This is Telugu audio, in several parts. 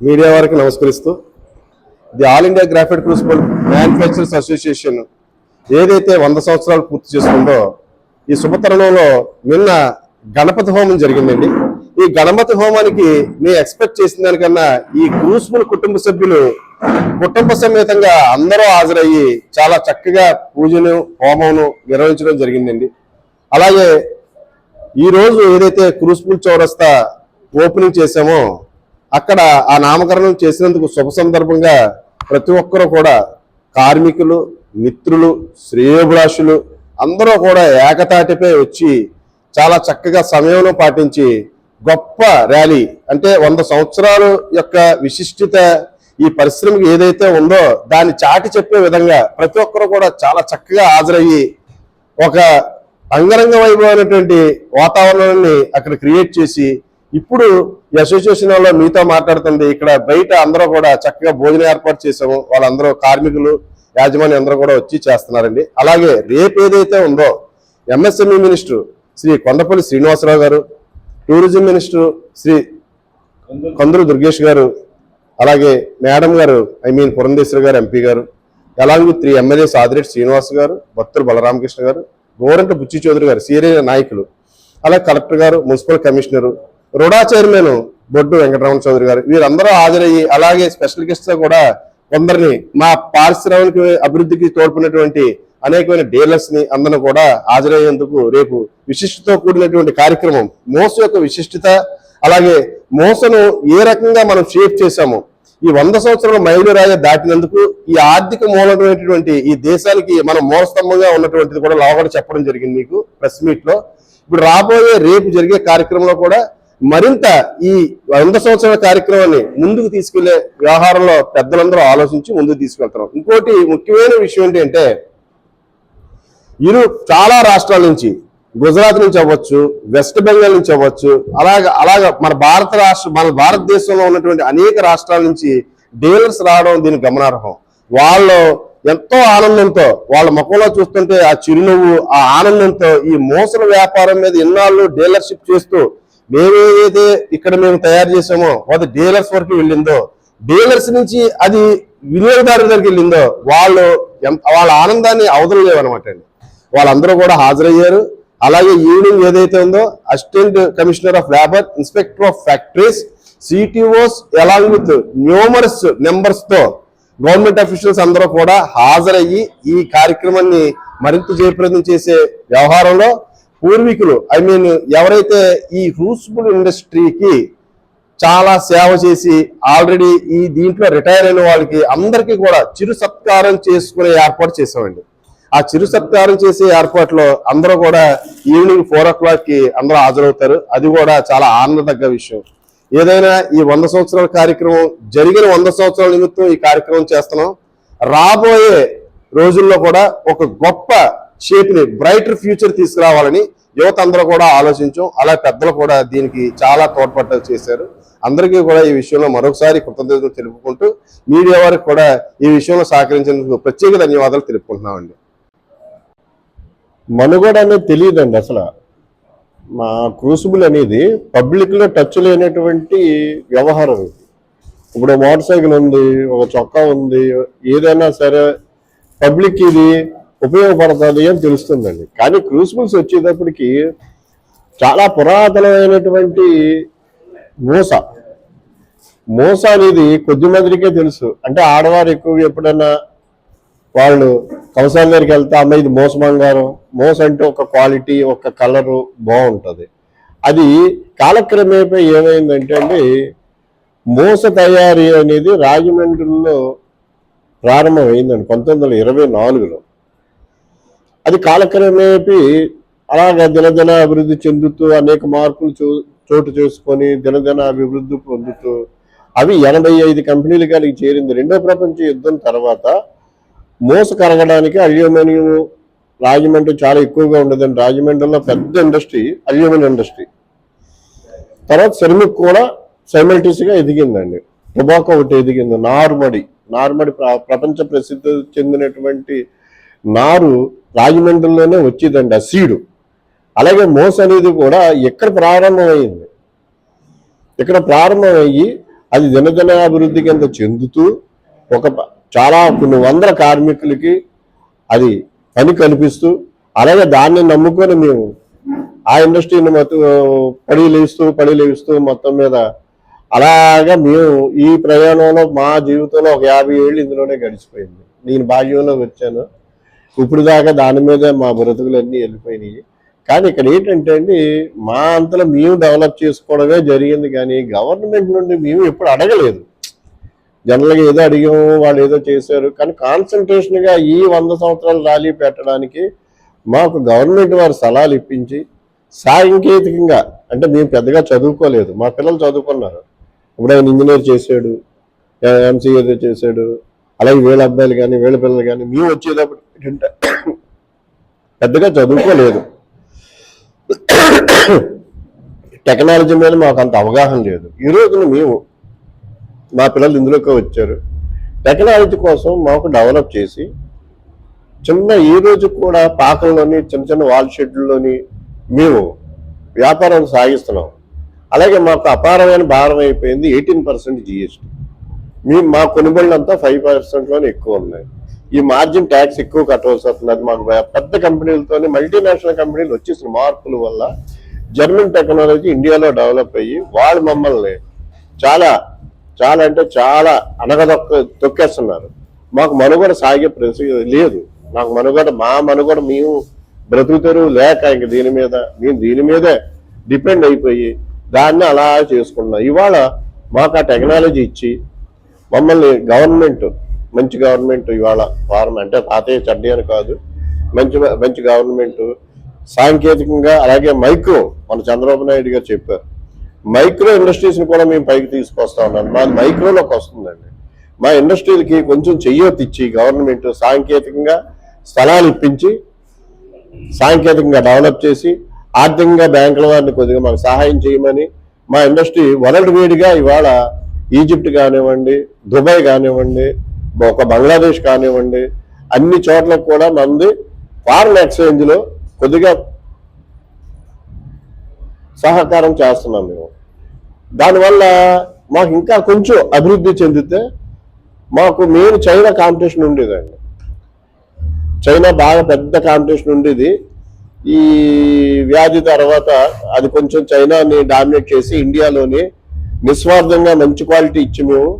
మీడియా వారికి నమస్కరిస్తూ the all India graphite principal manufacturers association ఏదైతే వంద సంవత్సరాలు పూర్తి చేసుకుందో ఈ శుభతరుణంలో నిన్న గణపతి హోమం జరిగిందండి. ఈ గణపతి హోమానికి మేము ఎక్స్పెక్ట్ చేసిన దానికన్నా ఈ క్రూసిబుల్ కుటుంబ సభ్యులు కుటుంబ సమేతంగా అందరూ హాజరయ్యి చాలా చక్కగా పూజను హోమమును నిర్వహించడం జరిగిందండి. అలాగే ఈ రోజు ఏదైతే క్రూస్పుల్ చౌరస్తా ఓపెనింగ్ చేశామో అక్కడ ఆ నామకరణం చేసినందుకు శుభ సందర్భంగా ప్రతి ఒక్కరూ కూడా కార్మికులు మిత్రులు శ్రేయోభిలాషులు అందరూ కూడా ఏకతాటిపై వచ్చి చాలా చక్కగా సమయంలో పాటించి గొప్ప ర్యాలీ అంటే వంద సంవత్సరాల యొక్క విశిష్టత ఈ పరిశ్రమకి ఏదైతే ఉందో దాన్ని చాటి చెప్పే విధంగా ప్రతి ఒక్కరు కూడా చాలా చక్కగా హాజరయ్యి ఒక అంగరంగ వైభవమైనటువంటి వాతావరణాన్ని అక్కడ క్రియేట్ చేసి ఇప్పుడు ఈ అసోసియేషన్లో మీతో మాట్లాడుతుంది. ఇక్కడ బయట అందరూ కూడా చక్కగా భోజనం ఏర్పాటు చేసాము వాళ్ళందరూ కార్మికులు యాజమాన్యం అందరూ కూడా వచ్చి చేస్తున్నారండి. అలాగే రేపు ఏదైతే ఉందో MSME minister Shri Kondapalli Srinivasarao garu tourism minister Shri కొందరు దుర్గేష్ గారు అలాగే మేడం గారు ఐ మీన్ పురంధేశ్వరి గారు ఎంపీ గారు అలాగే త్రీ ఎమ్మెల్యేస్ ఆదిరెడ్డి శ్రీనివాస్ గారు భక్తులు బలరామకృష్ణ గారు గోరంట బుచ్చి చౌదరి గారు సీనియర్ నాయకులు అలాగే కలెక్టర్ గారు municipal commissioner RUDA chairman Boddu Venkataramana Chowdary గారు. వీరందరూ హాజరయ్యి అలాగే స్పెషల్ గెస్ట్ కూడా కొందరిని మా పారిశ్రామిక అభివృద్ధికి తోడ్పడినటువంటి అనేకమైన డీలర్స్ని అందరిని కూడా హాజరయ్యేందుకు రేపు విశిష్టతో కూడినటువంటి కార్యక్రమం మోస యొక్క విశిష్టత అలాగే మోసను ఏ రకంగా మనం షేప్ చేశాము ఈ వంద సంవత్సరాల మైలురాయ దాటినందుకు ఈ ఆర్థిక మూలమైనటువంటి ఈ దేశానికి మనం మూలస్తంభంగా ఉన్నటువంటిది కూడా లాగా చెప్పడం జరిగింది మీకు ప్రెస్ మీట్లో ఇప్పుడు రాబోయే రేపు జరిగే కార్యక్రమంలో కూడా మరింత ఈ వంద సంవత్సరాల కార్యక్రమాన్ని ముందుకు తీసుకెళ్ళే వ్యవహారంలో పెద్దలందరూ ఆలోచించి ముందుకు తీసుకెళ్తారు ఇంకోటి ముఖ్యమైన విషయం ఏంటంటే ఇరు చాలా రాష్ట్రాల నుంచి గుజరాత్ నుంచి అవ్వచ్చు వెస్ట్ బెంగాల్ నుంచి అవ్వచ్చు అలాగ అలాగ మన భారత రాష్ట్ర మన భారతదేశంలో ఉన్నటువంటి అనేక రాష్ట్రాల నుంచి డీలర్స్ రావడం దీని గమనార్హం. వాళ్ళు ఎంతో ఆనందంతో వాళ్ళ ముఖంలో చూస్తుంటే ఆ చిరునవ్వు ఆ ఆనందంతో ఈ మోసల వ్యాపారం మీద ఇన్నాళ్ళు డీలర్షిప్ చేస్తూ మేమేదైతే ఇక్కడ మేము తయారు చేసామో అది డీలర్స్ వరకు వెళ్ళిందో డీలర్స్ నుంచి అది వినియోగదారుల దగ్గరికి వెళ్ళిందో వాళ్ళు ఎంత వాళ్ళ ఆనందాన్ని అవదలలేవన్నమాట అండి. వాళ్ళందరూ కూడా హాజరయ్యారు. అలాగే ఈవినింగ్ ఏదైతే ఉందో assistant commissioner of labour inspector of factories CTOs along with numerous నెంబర్స్తో government officials అందరూ కూడా హాజరయ్యి ఈ కార్యక్రమాన్ని మరింత జయప్రదం చేసే వ్యవహారంలో పూర్వీకులు ఐ మీన్ ఎవరైతే ఈ రూస్బుల్ ఇండస్ట్రీకి చాలా సేవ చేసి ఆల్రెడీ ఈ దీంట్లో రిటైర్ అయిన వాళ్ళకి అందరికీ కూడా చిరు సత్కారం చేసుకునే ఏర్పాటు చేసామండి ఆ చిరు సత్కారం చేసే ఏర్పాట్లో అందరూ కూడా ఈవినింగ్ ఫోర్ ఓ క్లాక్కి అందరూ హాజరవుతారు. అది కూడా చాలా ఆనందదగ్గ విషయం. ఏదైనా ఈ వంద సంవత్సరాల కార్యక్రమం జరిగిన వంద సంవత్సరాల నిమిత్తం ఈ కార్యక్రమం చేస్తున్నాం. రాబోయే రోజుల్లో కూడా ఒక గొప్ప షేప్ని బ్రైటర్ ఫ్యూచర్ తీసుకురావాలని యువత అందరూ కూడా ఆలోచించాం అలా పెద్దలు కూడా దీనికి చాలా తోడ్పట్ట చేశారు. అందరికీ కూడా ఈ విషయంలో మరొకసారి కృతజ్ఞతలు తెలుపుకుంటూ మీడియా వారికి కూడా ఈ విషయంలో సహకరించినందుకు ప్రత్యేక ధన్యవాదాలు తెలుపుకుంటున్నామండి. మనుగడ అనేది తెలియదండి అసలు. మా క్రూసిబుల్ అనేది పబ్లిక్లో టచ్ లేనటువంటి వ్యవహారం ఇది. ఇప్పుడు మోటార్ సైకిల్ ఉంది ఒక చొక్కా ఉంది ఏదైనా సరే పబ్లిక్ ఇది ఉపయోగపడతాయి అని తెలుస్తుందండి. కానీ క్రూసిబుల్స్ వచ్చేటప్పటికి చాలా పురాతనమైనటువంటి మూస. మోస అనేది కొద్ది మందికే తెలుసు. అంటే ఆడవారు ఎక్కువ ఎప్పుడన్నా వాళ్ళు కవసాల దగ్గరికి వెళ్తే అమ్మ ఇది మోస బంగారం. మోస అంటే ఒక క్వాలిటీ ఒక కలరు బాగుంటుంది. అది కాలక్రమేపై ఏమైందంటే అండి మోస తయారీ అనేది రాజమండ్రిలో ప్రారంభమైందండి పంతొమ్మిది వందల ఇరవై నాలుగులో. అది కాలక్రమేపీ అలాగ దినదిన అభివృద్ధి చెందుతూ అనేక మార్పులు చోటు చేసుకొని దినదిన అభివృద్ధి పొందుతూ అవి ఎనభై ఐదు కంపెనీలు కానీ చేరింది. రెండో ప్రపంచ యుద్ధం తర్వాత మోస కరగడానికి అల్యూమినియం రాజమండ్రి చాలా ఎక్కువగా ఉండదండి. రాజమండ్రిలో పెద్ద ఇండస్ట్రీ అల్యూమినియం ఇండస్ట్రీ. తర్వాత సెరమిక్ కూడా simultaneous ఎదిగిందండి. టొబాకో ఒకటి ఎదిగింది. నారుమడి నార్మడి ప్ర- ప్రపంచ ప్రసిద్ధి చెందినటువంటి నారు రాజమండ్రిలోనే వచ్చిందండి ఆ సీడు. అలాగే మోస అనేది కూడా ఎక్కడ ప్రారంభమైంది? ఇక్కడ ప్రారంభమయ్యి అది దినదిన అభివృద్ధి కింద చెందుతూ ఒక చాలా కొన్ని వందల కార్మికులకి అది పని కల్పిస్తూ అలాగే దాన్ని నమ్ముకొని మేము ఆ ఇండస్ట్రీని మొత్తం పడి లేస్తూ పడి లేస్తూ మొత్తం మీద అలాగా మేము ఈ ప్రయాణంలో మా జీవితంలో ఒక యాభై ఏళ్ళు ఇందులోనే గడిచిపోయింది. నేను భాగ్యంలోకి వచ్చాను. ఇప్పుడు దాకా దాని మీదే మా బ్రతుకులన్నీ వెళ్ళిపోయినాయి. కానీ ఇక్కడ ఏంటంటే అండి మా అంతలో మేము డెవలప్ చేసుకోవడమే జరిగింది కానీ గవర్నమెంట్ నుండి మేము ఎప్పుడు అడగలేదు. జనరల్గా ఏదో అడిగాము వాళ్ళు ఏదో చేశారు. కానీ కాన్సన్ట్రేషన్గా ఈ వంద సంవత్సరాలు ర్యాలీ పెట్టడానికి మాకు గవర్నమెంట్ వారు సలహాలు ఇప్పించి సాంకేతికంగా అంటే మేము పెద్దగా చదువుకోలేదు. మా పిల్లలు చదువుకున్నారు. ఇప్పుడు ఆయన ఇంజనీర్ చేశాడు ఎంసీఏ చేశాడు అలాగే వీళ్ళ అబ్బాయిలు కానీ వీళ్ళ పిల్లలు కానీ మేము వచ్చేటప్పుడు ఏంటంటే పెద్దగా చదువుకోలేదు. టెక్నాలజీ మీద మాకు అంత అవగాహన లేదు. ఈ రోజున మేము మా పిల్లలు ఇందులోకి వచ్చారు. టెక్నాలజీ కోసం మాకు డెవలప్ చేసి చిన్న ఈ రోజు కూడా పాకంలోని చిన్న చిన్న వాల్ షెడ్లోని మేము వ్యాపారం సాగిస్తున్నాం. అలాగే మాకు అపారమైన భారం అయిపోయింది ఎయిటీన్ పర్సెంట్ జిఎస్టీ. మీ మా కొనుగోళ్ళంతా ఫైవ్ పర్సెంట్లోనే ఎక్కువ ఉన్నాయి. ఈ మార్జిన్ ట్యాక్స్ ఎక్కువ కట్టవలసి వస్తుంది. అది మాకు పెద్ద కంపెనీలతోనే మల్టీనేషనల్ కంపెనీలు వచ్చేసిన మార్పుల వల్ల జర్మన్ టెక్నాలజీ ఇండియాలో డెవలప్ అయ్యి వాళ్ళు మమ్మల్ని చాలా చాలా అంటే చాలా అనగదొక్క తొక్కేస్తున్నారు. మాకు మనుగడ సాగే ప్రసక్తి లేదు. మాకు మనుగడ మా మనుగడ మేము బ్రతుకుతారు లేక ఇంక దీని మీద మేము దీని మీదే డిపెండ్ అయిపోయి దాన్ని అలా చేసుకున్నాం ఇవాళ మాకు ఆ టెక్నాలజీ ఇచ్చి మమ్మల్ని గవర్నమెంట్ మంచి గవర్నమెంట్ ఇవాళ ఫార్మ్ అంటే పాతయ్య చడ్డీ అని కాదు. మంచి మంచి గవర్నమెంట్ సాంకేతికంగా అలాగే మైక్రో మన చంద్రబాబు నాయుడు గారు చెప్పారు. మైక్రో ఇండస్ట్రీస్ని కూడా మేము పైకి తీసుకొస్తా ఉన్నాను మా మైక్రోలోకి వస్తుందండి. మా ఇండస్ట్రీలకి కొంచెం చెయ్యొత్తి ఇచ్చి గవర్నమెంట్ సాంకేతికంగా స్థలాలు ఇప్పించి సాంకేతికంగా డెవలప్ చేసి ఆర్థికంగా బ్యాంకుల వారిని కొద్దిగా మాకు సహాయం చేయమని మా ఇండస్ట్రీ వరల్డ్ వేడిగా ఇవాళ ఈజిప్ట్ కానివ్వండి దుబాయ్ కానివ్వండి ఒక బంగ్లాదేశ్ కానివ్వండి అన్ని చోట్ల కూడా మంది ఫారెన్ ఎక్స్చేంజ్లో కొద్దిగా సహకారం చేస్తున్నాం మేము. దానివల్ల మాకు ఇంకా కొంచెం అభివృద్ధి చెందితే మాకు మెయిన్ చైనా కాంపిటీషన్ ఉండేదండి. చైనా బాగా పెద్ద కాంపిటీషన్ ఉండేది. ఈ వ్యాధి తర్వాత అది కొంచెం చైనాని డామినేట్ చేసి ఇండియాలోని నిస్వార్థంగా మంచి క్వాలిటీ ఇచ్చి మేము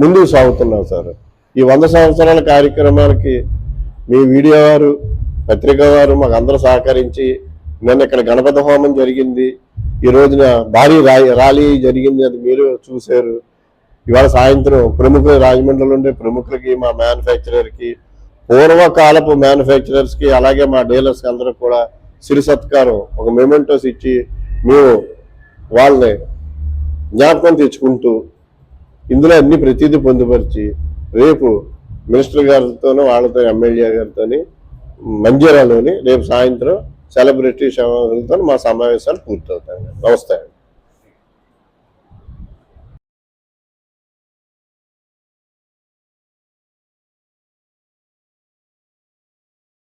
ముందుకు సాగుతున్నాం సార్. ఈ వంద సంవత్సరాల కార్యక్రమానికి మీ వీడియో వారు పత్రిక వారు మాకు అందరూ సహకరించి నిన్న ఇక్కడ గణపతి హోమం జరిగింది. ఈ రోజున భారీ ర్యాలీ జరిగింది. అది మీరు చూశారు. ఇవాళ సాయంత్రం ప్రముఖులు రాజమండ్రిలో ఉండే ప్రముఖులకి మా మ్యానుఫ్యాక్చరర్కి పూర్వకాలపు మ్యానుఫ్యాక్చరర్స్కి అలాగే మా డీలర్స్కి అందరూ కూడా సిరి సత్కారం ఒక మెమెంటోస్ ఇచ్చి మేము వాళ్ళని జ్ఞాపకం తెచ్చుకుంటూ ఇందులో అన్ని ప్రతిదీ పొందుపరిచి రేపు మినిస్టర్ గారితోనూ వాళ్ళతో ఎమ్మెల్యే గారితోని మంజీరాలోని రేపు సాయంత్రం సెలబ్రిటీ సమావేశాలతో మా సమావేశాలు పూర్తవుతాయి. నమస్తే